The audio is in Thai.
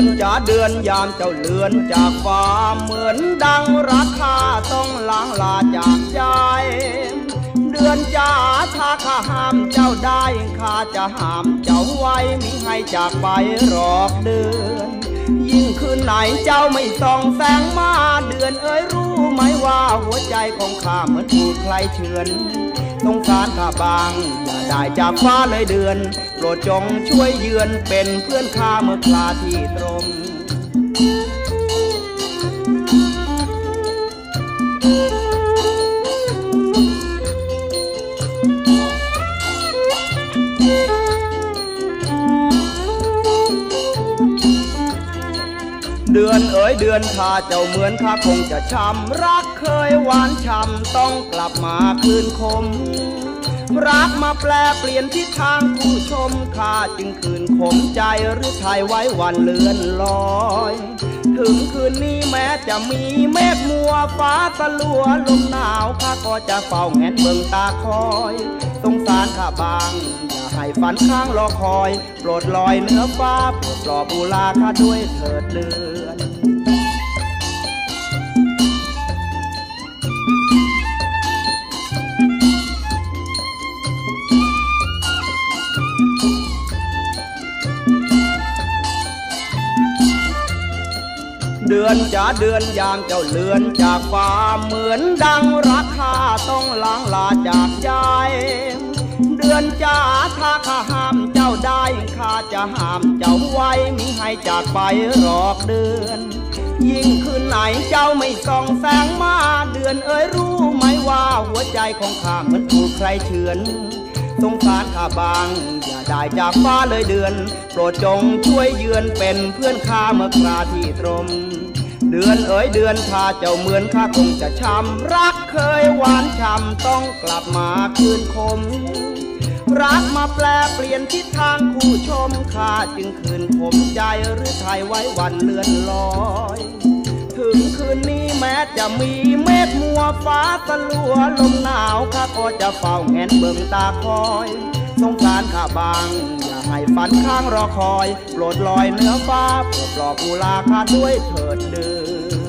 ือนจ๋าเดือนยามเจ้าเลือนจากฟ้าเหมือนดังราคาต้องล้างลาจากใจเดือนจ๋าถ้าข้าห้ามเจ้าได้ข้าจะห้ามเจ้าไว้มิให้จากไปหรอกเดือน ยิ่งคืนไหนเจ้าไม่ส่องแสงมาเดือนเอ้ยรู้ไหมว่าหัวใจของข้าเหมือนถูกใครเชือนสงสารข้าบางอย่าได้จากฟ้าเลยเดือน โปรดจงช่วยเยือนเป็นเพื่อนข้าเมื่อคลาที่ตรง เดือนเอ๋ยเดือนถ้าเจ้าเหมือนข้าคงจะช้ำรักเคยหวานช่ำต้องกลับมาคืนคม รักมาแปลเปลี่ยนทิศทางผู้ชมข้าจึงคืนขมใจหรือไทยไว้วันเลือนลอย ถึงคืนนี้แม้จะมีเมฆมัวฟ้าสลัวลมหนาวข้าก็จะเฝ้าแงนเบิ่งตาคอยสง สารข้าบาง อย่าให้ฝันข้างรอคอย โปรดลอยเหนือฟ้าโปรดปลอบอุลาข้าด้วยเถิดเดือนเดือนจะเดือนยามเจ้าเลือนจากฟ้าเหมือนดังราคาต้องล้างลาจากใจ อนจ้าถ้าข้าห้ามเจ้าได้ข้าจะห้ามเจ้าไว้มิให้จากไปหรอกเดือน ยิ่งคืนไหนเจ้าไม่ส่องแสงมาเดือนเอ้ยรู้ไหมว่าหัวใจของข้าเหมือนถูกใครเฉือนสงสารข้าบาง อย่าได้จากฟ้าเลยเดือน โปรดจงช่วยเยือนเป็นเพื่อนข้าเมื่อคราที่ตรม เดือนเอ๋ยเดือนถ้าเจ้าเหมือนข้าคงจะช้ำรักเคยหวานช่ำต้องกลับมาคืนคม รักมาแปลเปลี่ยนทิศทางคู่ชมข้าจึงคืนผมใจหรือไทยไว้วันเลือนลอยถึงคืนนี้แม้จะมีเมฆมัวฟ้าสลัวลมหนาวข้าก็จะเฝ้าแงนเบิ่งตาคอย สงสารข้าบาง อย่าให้ฝันข้างรอคอย โปรดลอยเหนือฟ้าโปรดปลอบอุลาข้าด้วยเถิดเดือ